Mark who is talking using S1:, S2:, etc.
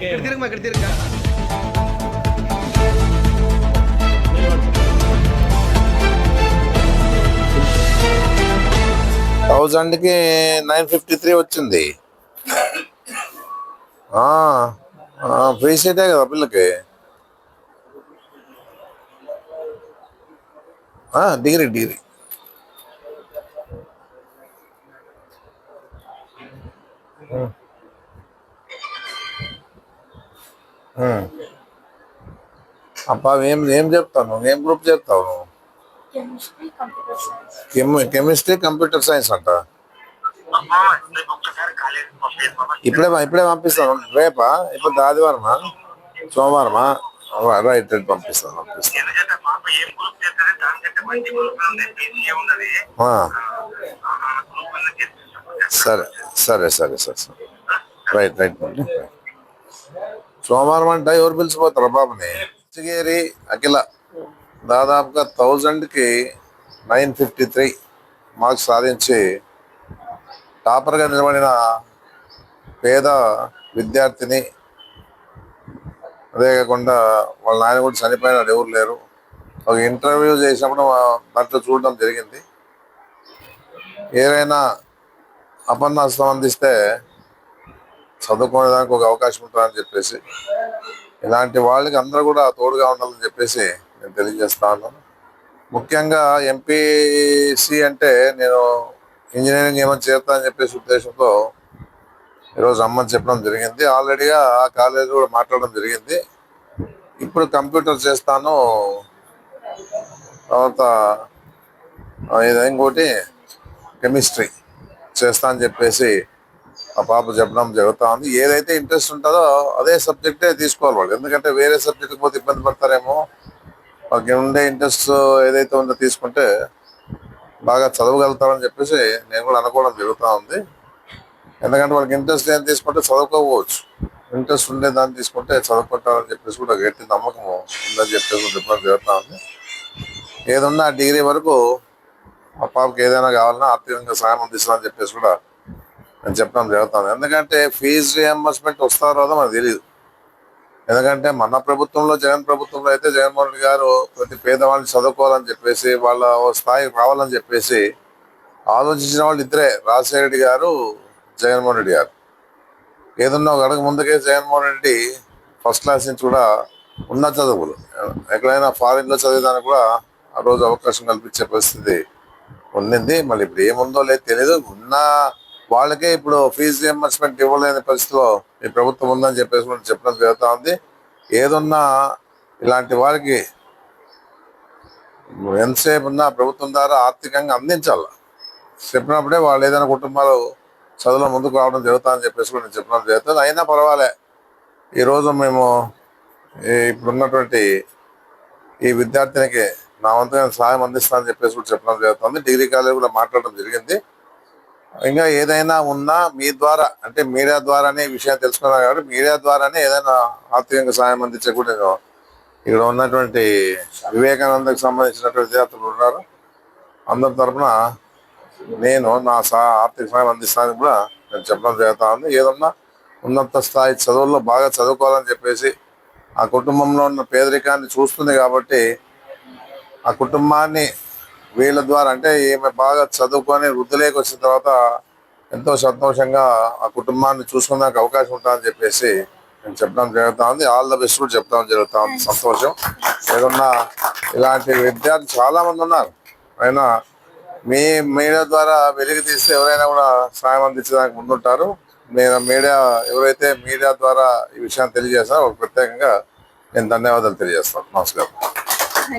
S1: తిరుగుమా ఇక్కడ థౌజండ్కి nine fifty three వచ్చింది. ఫ్రీ సీటే కదా పిల్లకి. Degree degree. Hmm. అప్పా ఏం ఏం చెప్తావు నువ్వు? ఏం గ్రూప్ చెప్తావు నువ్వు?
S2: కెమిస్ట్రీ కంప్యూటర్ సైన్స్
S1: అంట. ఇప్పుడే ఇప్పుడే పంపిస్తాను. రేపా? ఇప్పుడు ఆదివారమా? సోమవారమా? రైట్ రైట్ పంపిస్తాను పంపిస్తాను. సరే సరే సరే సరే సరే. Right right. సోమవారం అంటే ఎవరు పిలిచిపోతారు బాబుని చిగేరి అఖిల. దాదాపుగా థౌజండ్కి నైన్ ఫిఫ్టీ త్రీ మార్క్స్ సాధించి టాపర్గా నిలబడిన పేద విద్యార్థిని అదే కాకుండా వాళ్ళ నాయన కూడా చనిపోయినాడు ఎవరు లేరు. ఒక ఇంటర్వ్యూ చేసినప్పుడు దాంట్లో చూడడం జరిగింది. ఏదైనా అపన్నాస్తం అందిస్తే చదువుకునేదానికి ఒక అవకాశం ఉంటుందని చెప్పేసి ఇలాంటి వాళ్ళకి అందరూ కూడా తోడుగా ఉండాలని చెప్పేసి నేను తెలియజేస్తాను. ముఖ్యంగా ఎంపీసీ అంటే నేను ఇంజనీరింగ్ ఏమైనా చేస్తానని చెప్పేసి ఉద్దేశంతో ఈరోజు అమ్మని చెప్పడం జరిగింది. ఆల్రెడీగా ఆ కాలేజ్ కూడా మాట్లాడడం జరిగింది. ఇప్పుడు కంప్యూటర్ చేస్తాను. తర్వాత ఇది ఇంకోటి కెమిస్ట్రీ చేస్తా అని చెప్పేసి ఆ పాప చెప్పడం జరుగుతూ ఉంది. ఏదైతే ఇంట్రెస్ట్ ఉంటుందో అదే సబ్జెక్టే తీసుకోవాలి వాళ్ళు. ఎందుకంటే వేరే సబ్జెక్ట్ పోతే ఇబ్బంది పడతారేమో. వాళ్ళకి ఉండే ఇంట్రెస్ట్ ఏదైతే ఉందో తీసుకుంటే బాగా చదవగలుగుతారని చెప్పేసి నేను కూడా అనుకోవడం జరుగుతూ ఉంది. ఎందుకంటే వాళ్ళకి ఇంట్రెస్ట్ ఏం తీసుకుంటే చదువుకోవచ్చు. ఇంట్రెస్ట్ ఉండే దాన్ని తీసుకుంటే చదువుకుంటారని చెప్పేసి కూడా గట్టి నమ్మకం ఉందని చెప్పేసి ఇబ్బంది జరుగుతూ ఉంది. ఏదున్నా డిగ్రీ వరకు ఆ పాపకి ఏదైనా కావాలన్నా ఆర్థికంగా సహాయం అందిస్తామని చెప్పేసి కూడా నేను చెప్పడం జరుగుతుంది. ఎందుకంటే ఫీజు రియంబర్స్మెంట్ వస్తారో రాదో మనకు తెలియదు ఎందుకంటే మన ప్రభుత్వంలో జగన్ ప్రభుత్వంలో అయితే జగన్మోహన్ రెడ్డి గారు ప్రతి పేదవాళ్ళని చదువుకోవాలని చెప్పేసి వాళ్ళ ఓ స్థాయికి రావాలని చెప్పేసి ఆలోచించిన వాళ్ళు ఇద్దరే రాజశేఖర రెడ్డి గారు జగన్మోహన్ రెడ్డి గారు. ఏదన్నా ఒక అడుగు ముందుకే జగన్మోహన్ రెడ్డి ఫస్ట్ క్లాస్ నుంచి కూడా ఉన్న చదువులు. ఎక్కడైనా ఫారిన్లో చదివేదానికి కూడా ఆ రోజు అవకాశం కల్పించే పరిస్థితి ఉండింది. మళ్ళీ ఇప్పుడు ఏముందో లేదు తెలియదు ఉన్న వాళ్ళకే ఇప్పుడు ఫీజు రియంబర్స్మెంట్ ఇవ్వలేని పరిస్థితిలో ఈ ప్రభుత్వం ఉందని చెప్పేసి మనం చెప్పడం జరుగుతూ ఉంది. ఏదున్నా ఇలాంటి వారికి ఎంతసేపు ఉన్నా ప్రభుత్వం ద్వారా ఆర్థికంగా అందించాలి? చెప్పినప్పుడే వాళ్ళు ఏదైనా కుటుంబాలు చదువులో ముందుకు రావడం జరుగుతుందని చెప్పేసి కూడా నేను చెప్పడం జరుగుతుంది. అయినా పర్వాలే. ఈరోజు మేము ఇప్పుడున్నటువంటి ఈ విద్యార్థినికి నా వంతుగా సహాయం అందిస్తానని చెప్పేసి కూడా చెప్పడం జరుగుతుంది. డిగ్రీ కాలేజ్ కూడా మాట్లాడడం జరిగింది. ఇంకా ఏదైనా ఉన్నా మీ ద్వారా అంటే మీడియా ద్వారానే విషయాన్ని విషయం కాబట్టి మీడియా ద్వారానే ఏదైనా ఆర్థికంగా సహాయం అందించే కూడా ఇక్కడ ఉన్నటువంటి వివేకానందకు సంబంధించినటువంటి విద్యార్థులు ఉన్నారు. అందరి తరపున నేను నా సహా ఆర్థిక సహాయం అందిస్తానని కూడా నేను చెప్పడం జరుగుతా ఉంది. ఏదన్నా ఉన్నత స్థాయి చదువుల్లో బాగా చదువుకోవాలని చెప్పేసి ఆ కుటుంబంలో ఉన్న పేదరికాన్ని చూస్తుంది కాబట్టి ఆ కుటుంబాన్ని వీళ్ళ ద్వారా అంటే ఈమె బాగా చదువుకొని వృద్ధిలోకి వచ్చిన తర్వాత ఎంతో సంతోషంగా ఆ కుటుంబాన్ని చూసుకున్నాక అవకాశం ఉంటుందని చెప్పేసి నేను చెప్పడం జరుగుతా ఉంది. ఆల్ ద బెస్ట్ కూడా చెప్పడం జరుగుతా ఉంది. సంతోషం. ఏదన్నా ఇలాంటి విద్యార్థులు చాలా మంది ఉన్నారు. అయినా మీ మీడియా ద్వారా వెలికి తీస్తే ఎవరైనా కూడా సాయం అందించడానికి ముందుంటారు. నేను మీడియా ఎవరైతే మీడియా ద్వారా ఈ విషయాన్ని తెలియజేస్తారో ప్రత్యేకంగా నేను ధన్యవాదాలు తెలియజేస్తాను. నమస్కారం.